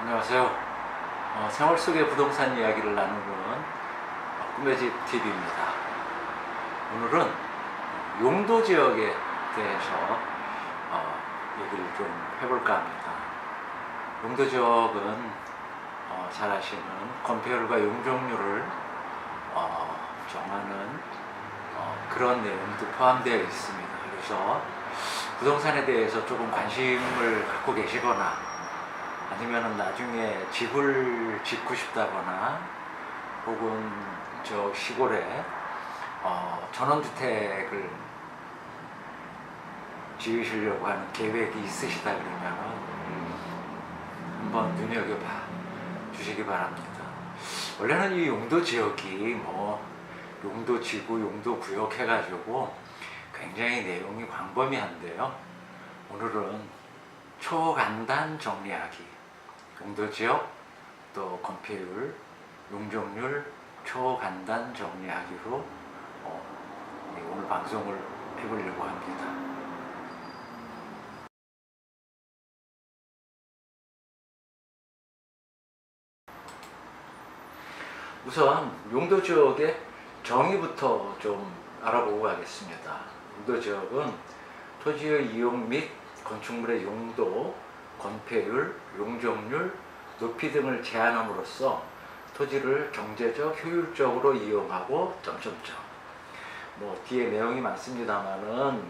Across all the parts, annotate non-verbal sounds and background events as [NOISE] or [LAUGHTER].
안녕하세요. 어, 생활 속의 부동산 이야기를 나누는 어, 꿈의 집 TV입니다. 오늘은 용도 지역에 대해서 어, 얘기를 좀 해볼까 합니다. 용도 지역은 어, 잘 아시는 건폐율과 용적률을 어, 정하는 어, 그런 내용도 포함되어 있습니다. 그래서 부동산에 대해서 조금 관심을 갖고 계시거나 아니면 나중에 집을 짓고 싶다거나 혹은 저 시골에 어, 전원주택을 지으시려고 하는 계획이 있으시다 그러면 한번 눈여겨봐 주시기 바랍니다. 원래는 이 용도 지역이 뭐 용도 지구, 용도 구역 해가지고 굉장히 내용이 광범위한데요. 오늘은 초간단 정리하기, 용도 지역, 또 건폐율, 용적률, 초간단 정리하기로 어, 네, 오늘 방송을 해보려고 합니다. 우선 용도 지역의 정의부터 좀 알아보고 가겠습니다. 용도 지역은 토지의 이용 및 건축물의 용도, 건폐율, 용적률, 높이 등을 제한함으로써 토지를 경제적 효율적으로 이용하고 점점점. 뭐 뒤에 내용이 많습니다만은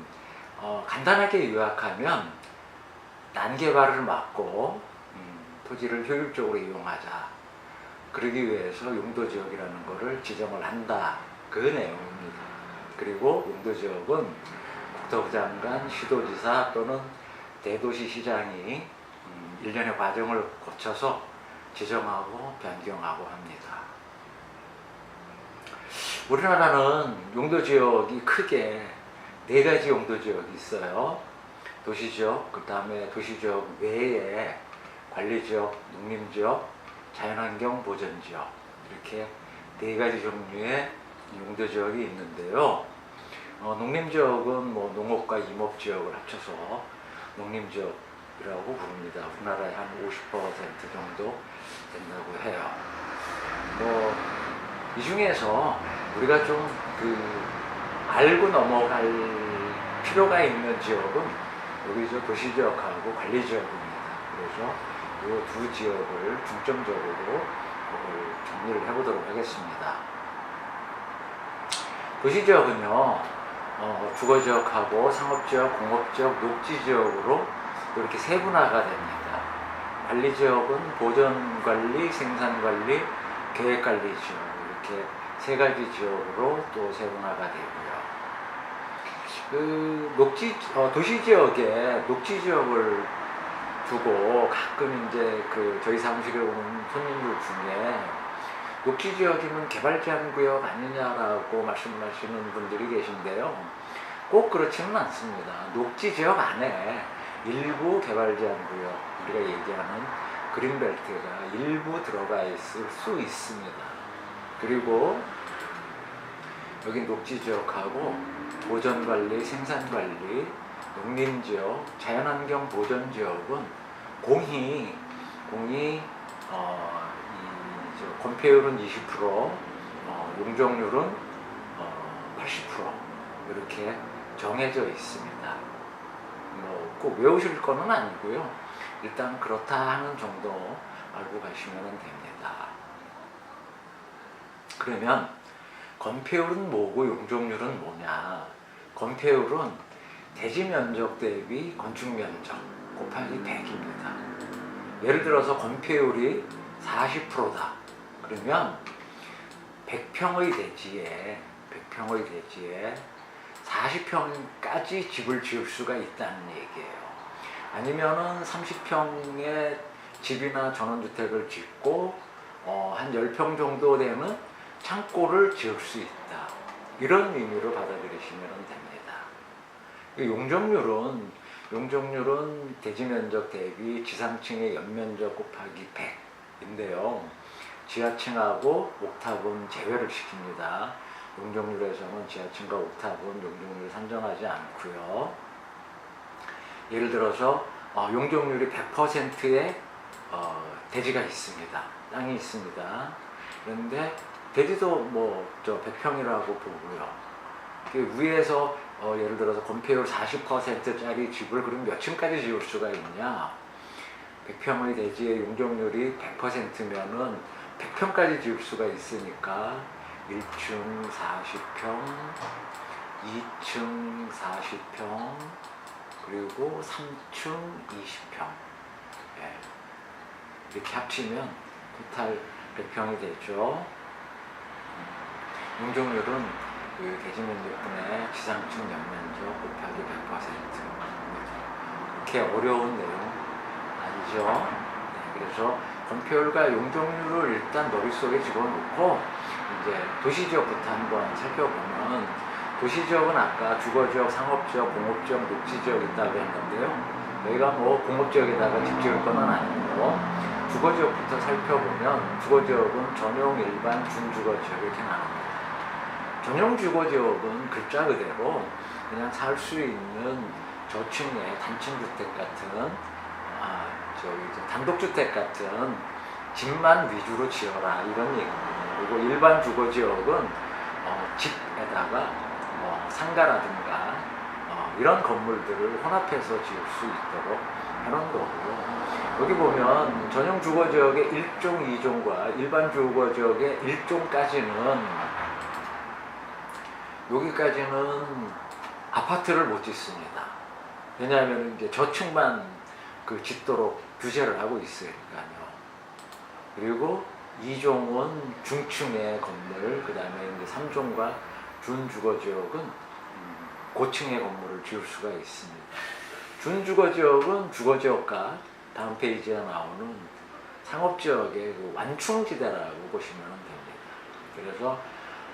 어, 간단하게 요약하면 난개발을 막고 음, 토지를 효율적으로 이용하자. 그러기 위해서 용도지역이라는 것을 지정을 한다. 그 내용입니다. 그리고 용도지역은 국토부 장관, 시도지사 또는 대도시 시장이 음, 일련의 과정을 거쳐서 지정하고 변경하고 합니다. 우리나라는 용도 지역이 크게 네 가지 용도 지역이 있어요. 도시 지역, 그 다음에 도시 지역 외에 관리 지역, 농림 지역, 자연환경 보전 지역 이렇게 네 가지 종류의 용도 지역이 있는데요. 어, 농림 지역은 뭐 농업과 임업 지역을 합쳐서 농림지역이라고 부릅니다. 우리나라의 한 50% 정도 된다고 해요. 뭐, 이 중에서 우리가 좀 그 알고 넘어갈 필요가 있는 지역은 여기 저 도시 지역하고 관리 지역입니다. 그래서 이 두 지역을 중점적으로 정리를 해보도록 하겠습니다. 도시 지역은요, 어, 주거 지역하고 상업 지역, 공업 지역, 녹지 지역으로 이렇게 세분화가 됩니다. 관리 지역은 보전 관리, 생산 관리, 계획 관리 지역 이렇게 세 가지 지역으로 또 세분화가 되고요. 그 녹지 어, 도시 지역에 녹지 지역을 두고 가끔 이제 그 저희 사무실에 오는 손님들 중에 녹지 지역이면 개발 제한 구역 아니냐라고 말씀하시는 분들이 계신데요. 꼭 그렇지는 않습니다. 녹지 지역 안에 일부 개발 제한 구역 우리가 얘기하는 그린벨트가 일부 들어가 있을 수 있습니다. 그리고 여기 녹지 지역하고 보전 관리, 생산 관리, 농림 지역, 자연환경 보전 지역은 공이 공이 어, 건폐율은 20%, 어, 용적률은 어, 80% 이렇게 정해져 있습니다. 뭐 꼭 외우실 거는 아니고요. 일단 그렇다 하는 정도 알고 가시면 됩니다. 그러면 건폐율은 뭐고 용적률은 뭐냐? 건폐율은 대지 면적 대비 건축 면적 곱하기 100입니다. 예를 들어서 건폐율이 40%다. 그러면 100평의 대지에 100평의 대지에 40평까지 집을 지을 수가 있다는 얘기예요. 아니면은 30평의 집이나 전원주택을 짓고 어, 한 10평 정도 되는 창고를 지을 수 있다. 이런 의미로 받아들이시면 됩니다. 이 용적률은 용적률은 대지 면적 대비 지상층의 연면적 곱하기 100인데요. 지하층하고 옥탑은 제외를 시킵니다. 용적률에서는 지하층과 옥탑은 용적률을 산정하지 않고요. 예를 들어서 어, 용적률이 100%의 어, 대지가 있습니다. 땅이 있습니다. 그런데 대지도 뭐 저 100평이라고 보고요. 그 위에서 어, 예를 들어서 건폐율 40%짜리 집을 그럼 몇 층까지 지을 수가 있냐? 100평의 대지의 용적률이 100%면은 100평까지 지을 수가 있으니까 1층 40평, 2층 40평, 그리고 3층 20평. 예. 이렇게 합치면 토탈 100평이 되죠. 음, 용적률은 그 대지 면적분의 지상층 연면적 곱하기 100%. 그렇게 어려운 내용 아니죠. 네, 그래서 건폐율과 용적률을 일단 머릿속에 집어넣고 이제 도시지역부터 한번 살펴보면 도시지역은 아까 주거지역, 상업지역, 공업지역, 녹지지역 있다고 했는데요. 저희가 뭐 공업지역에다가 집 지을 건 아니고 주거지역부터 살펴보면 주거지역은 전용, 일반, 준주거지역 이렇게 나눕니다. 전용 주거지역은 글자 그대로 그냥 살 수 있는 저층의 단층주택 같은 아, 저기 저 단독주택 같은 집만 위주로 지어라 이런 얘기입니다. 그리고 일반 주거 지역은 어, 집에다가 뭐 상가라든가 어, 이런 건물들을 혼합해서 지을 수 있도록 하는 거고요. 여기 보면 전용 주거 지역의 1종, 2종과 일반 주거 지역의 1종까지는 여기까지는 아파트를 못 짓습니다. 왜냐하면 이제 저층만 그 짓도록 규제를 하고 있으니까요. 그리고 2종은 중층의 건물, 그 다음에 이제 3종과 준주거 지역은 음, 고층의 건물을 지을 수가 있습니다. 준주거 지역은 주거 지역과 다음 페이지에 나오는 상업 지역의 그 완충지대라고 보시면 됩니다. 그래서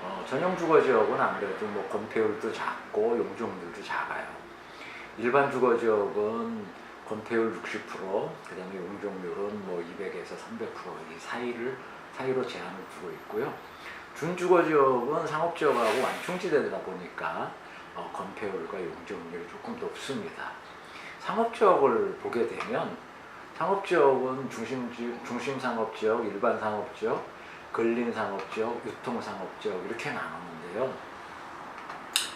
어, 전용 주거 지역은 아무래도 뭐 건폐율도 작고 용적률도 작아요. 일반 주거 지역은 건폐율 60%, 그다음에 용적률은 뭐 200에서 300%이 사이를 사이로 제한을 두고 있고요. 준주거 지역은 상업 지역하고 완충지대다 보니까 어, 건폐율과 용적률이 조금 높습니다. 상업 지역을 보게 되면 상업 지역은 중심지, 중심 상업 지역, 일반 상업 지역, 근린 상업 지역, 유통 상업 지역 이렇게 나누는데요.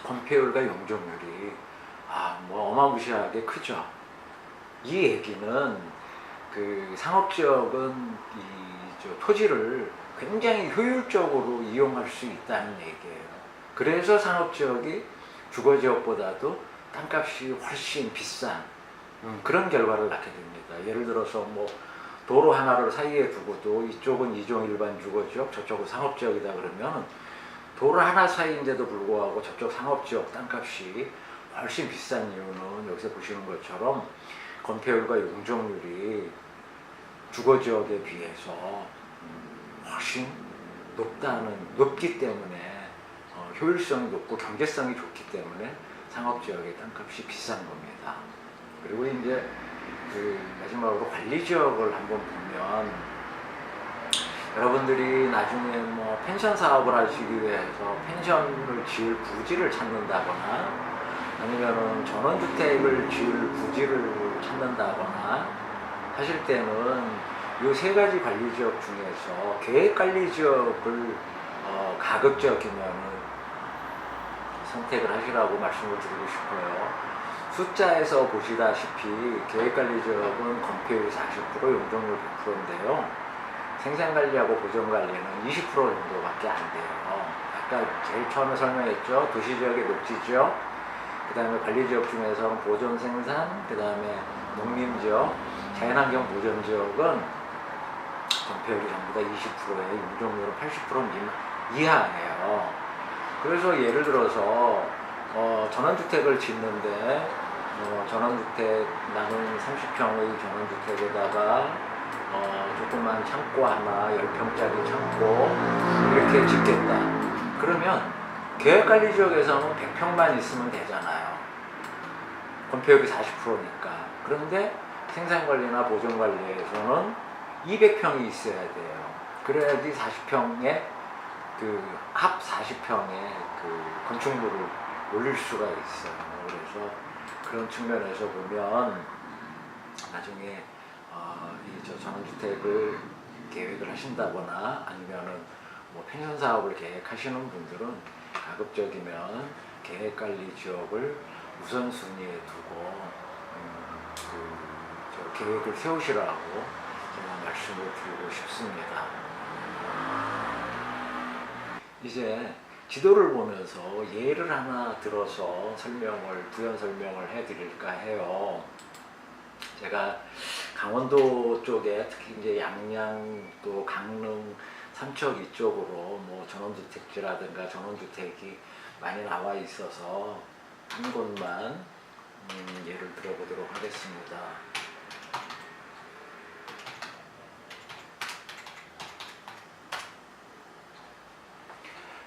건폐율과 용적률이 아, 뭐 어마무시하게 크죠. 이 얘기는 그 상업지역은 이저 토지를 굉장히 효율적으로 이용할 수 있다는 얘기예요. 그래서 상업지역이 주거지역보다도 땅값이 훨씬 비싼 음, 그런 결과를 낳게 됩니다. 예를 들어서 뭐 도로 하나를 사이에 두고도 이쪽은 이종 일반 주거지역, 저쪽은 상업지역이다 그러면 도로 하나 사이인데도 불구하고 저쪽 상업지역 땅값이 훨씬 비싼 이유는 여기서 보시는 것처럼 건폐율과 용적률이 주거 지역에 비해서 음, 훨씬 높다는 높기 때문에 어, 효율성이 높고 경제성이 좋기 때문에 상업 지역의 땅값이 비싼 겁니다. 그리고 이제 그 마지막으로 관리 지역을 한번 보면 여러분들이 나중에 뭐 펜션 사업을 하시기 위해서 펜션을 지을 부지를 찾는다거나 아니면은 전원주택을 지을 부지를 찾는다거나 하실 때는 이 세 가지 관리 지역 중에서 계획 관리 지역을 어, 가급적이면 선택을 하시라고 말씀을 드리고 싶어요. 숫자에서 보시다시피 계획관리 지역은 건폐율 40%, 용적률 100%인데요. 생산관리하고 보존관리는 20% 정도밖에 안 돼요. 아까 제일 처음에 설명했죠. 도시지역의 녹지지역, 그 다음에 관리지역 중에서 보존 생산, 그 다음에 농림지역, 자연환경 보존지역은 건폐율이 전부 다 20%에 용적률은 80% 미만, 이하예요. 그래서 예를 들어서 어, 전원주택을 짓는데 어, 전원주택 나는 30평의 전원주택에다가 어, 조그만 창고 하나 10평짜리 창고 이렇게 짓겠다. 그러면 계획관리 지역에서는 100평만 있으면 되잖아요. 건폐율이 40%니까. 그런데 생산관리나 보존관리에서는 200평이 있어야 돼요. 그래야지 40평에 그 합 40평의 그 건축물을 올릴 수가 있어요. 그래서 그런 측면에서 보면 나중에 어, 이저 전원주택을 계획을 하신다거나 아니면은 뭐 펜션 사업을 계획하시는 분들은 가급적이면 계획관리 지역을 우선순위에 두고 음, 그저 계획을 세우시라고 제가 말씀을 드리고 싶습니다. 이제 지도를 보면서 예를 하나 들어서 설명을 부연 설명을 해드릴까 해요. 제가 강원도 쪽에 특히 이제 양양 또 강릉 삼척 이쪽으로 뭐 전원주택지라든가 전원주택이 많이 나와 있어서 한 곳만 음, 예를 들어보도록 하겠습니다.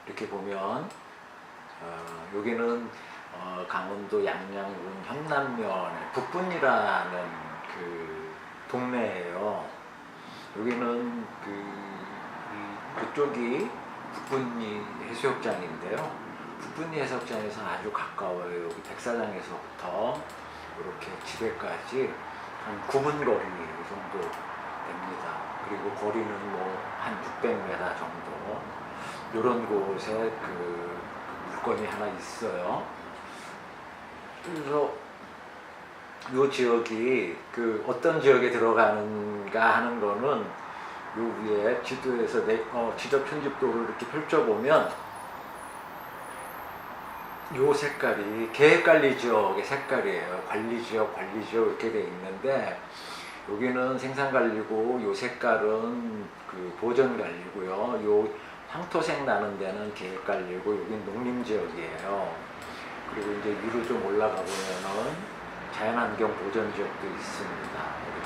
이렇게 보면 어, 여기는 어, 강원도 양양군 현남면의 북분이라는 그 동네예요. 여기는 그 이- 그쪽이 북분리 해수욕장인데요. 북분리 해수욕장에서 아주 가까워요. 여기 백사장에서부터 이렇게 집에까지 한 9분 거리 정도 됩니다. 그리고 거리는 뭐 한 600m 정도. 이런 곳에 그 물건이 하나 있어요. 그래서 이 지역이 그 어떤 지역에 들어가는가 하는 거는 요 위에 지도에서 내, 어, 지적 편집도를 이렇게 펼쳐보면 요 색깔이 계획관리 지역의 색깔이에요. 관리 지역, 관리 지역 이렇게 돼 있는데 여기는 생산관리고 요 색깔은 그 보전관리고요. 요 황토색 나는 데는 계획관리고 여긴 농림지역이에요. 그리고 이제 위로 좀 올라가 보면은 자연환경 보전 지역도 있습니다.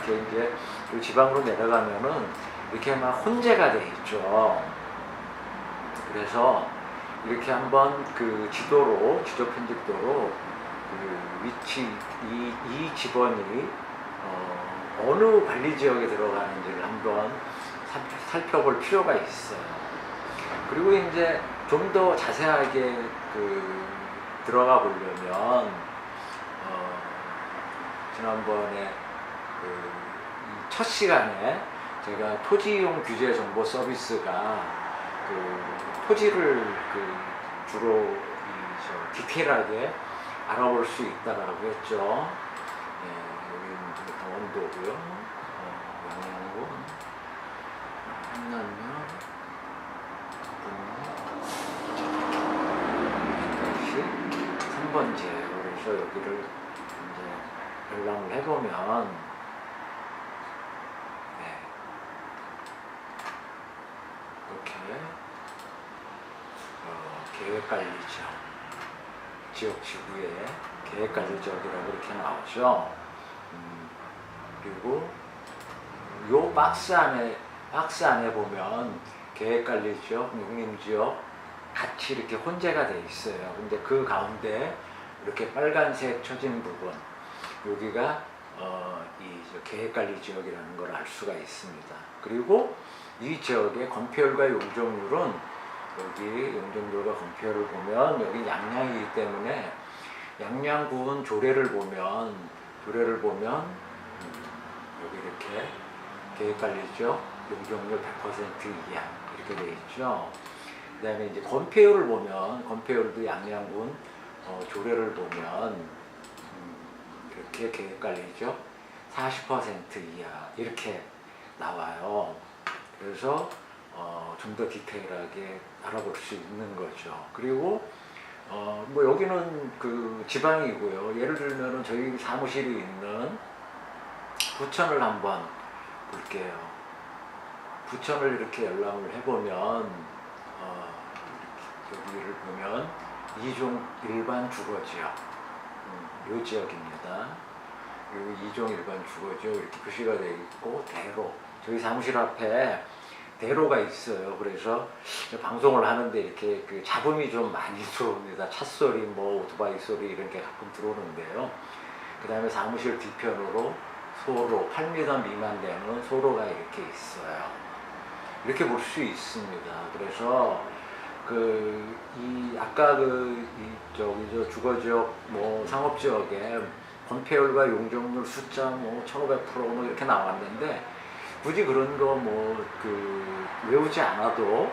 이렇게 이제 요 지방으로 내려가면은 이렇게 막 혼재가 돼 있죠. 그래서 이렇게 한번 그 지도로 지도 편집도로 그 위치 이, 이 집원이 어, 어느 관리 지역에 들어가는지를 한번 살- 살펴볼 필요가 있어요. 그리고 이제 좀 더 자세하게 그 들어가 보려면 어, 지난번에 그 첫 시간에 제가 토지 이용 규제 정보 서비스가 그 토지를 그 주로 이 저 디테일하게 알아볼 수 있다라고 했죠. 예, 여기는 이제 강원도고요. 어, 양양군, 한남면, 다시 3번지예요. 그래서 여기를 이제 열람을 해보면 네. 이렇게 어, 계획관리지역 지역 지구에 계획관리지역이라고 이렇게 나오죠. 음, 그리고 요 박스 안에 박스 안에 보면 계획관리 지역, 농림지역 같이 이렇게 혼재가 돼 있어요. 근데 그 가운데 이렇게 빨간색 쳐진 부분 여기가 어, 이저 계획관리 지역이라는 걸 알 수가 있습니다. 그리고 이 지역의 건폐율과 용적률은 여기 용적률과 건폐율을 보면 여기 양양이기 때문에 양양군 조례를 보면 조례를 보면 음, 여기 이렇게 계획관리 지역 용적률 100% 이하 이렇게 돼 있죠. 그 다음에 이제 건폐율을 보면 건폐율도 양양군 어, 조례를 보면 음, 이렇게 계획관리죠 40% 이하 이렇게 나와요. 그래서 어, 좀 더 디테일하게 알아볼 수 있는 거죠. 그리고 어, 뭐 여기는 그 지방이고요. 예를 들면은 저희 사무실이 있는 부천을 한번 볼게요. 부천을 이렇게 열람을 해보면 어, 여기를 보면 이종 일반 주거지역 음, 이 지역입니다. 그리고 이종 일반 주거지역 이렇게 표시가 되어 있고 대로 저희 사무실 앞에 대로가 있어요. 그래서 저 방송을 하는데 이렇게 그 잡음이 좀 많이 [LAUGHS] 들어옵니다. 차 소리, 뭐 오토바이 소리 이런 게 가끔 들어오는데요. 그 다음에 사무실 뒤편으로 소로 8m 미만 되는 소로가 이렇게 있어요. 이렇게 볼 수 있습니다. 그래서 그 이 아까 그 이 저기 저 주거 지역 뭐 상업 지역에 권폐율과 용적률 숫자 뭐 1500%뭐 이렇게 나왔는데 굳이 그런 거 뭐 그 외우지 않아도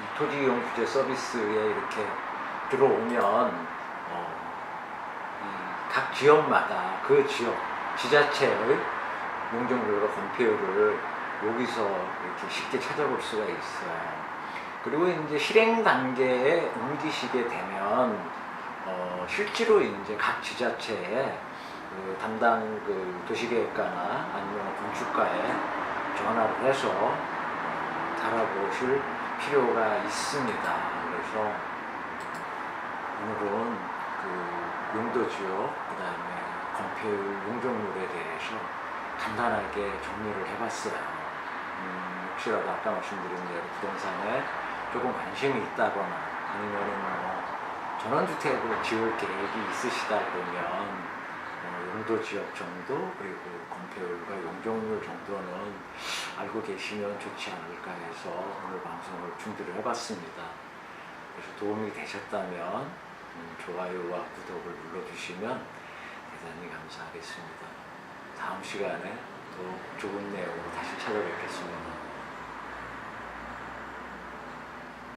이 토지 이용 규제 서비스에 이렇게 들어오면 어, 이각 지역마다 그 지역 지자체의 용적률과 건폐율을 여기서 이렇게 쉽게 찾아볼 수가 있어요. 그리고 이제 실행 단계에 옮기시게 되면 어, 실제로 이제 각 지자체에 그 담당 그 도시계획과나 아니면 건축가에 전화를 해서 어, 알아보실 필요가 있습니다. 그래서 오늘은 그 용도 지역, 그 다음에 건폐율 용적률에 대해서 간단하게 정리를 해봤어요. 음, 혹시라도 아까 말씀드린 대로 부동산에 조금 관심이 있다거나 아니면은 뭐 전원주택을 지을 계획이 있으시다 그러면 어, 용도 지역 정도 그리고 건폐율과 용적률 정도는 알고 계시면 좋지 않을까 해서 오늘 방송을 준비를 해봤습니다. 그래서 도움이 되셨다면 음, 좋아요와 구독을 눌러주시면 대단히 감사하겠습니다. 다음 시간에 또 좋은 내용으로 다시 찾아뵙겠습니다.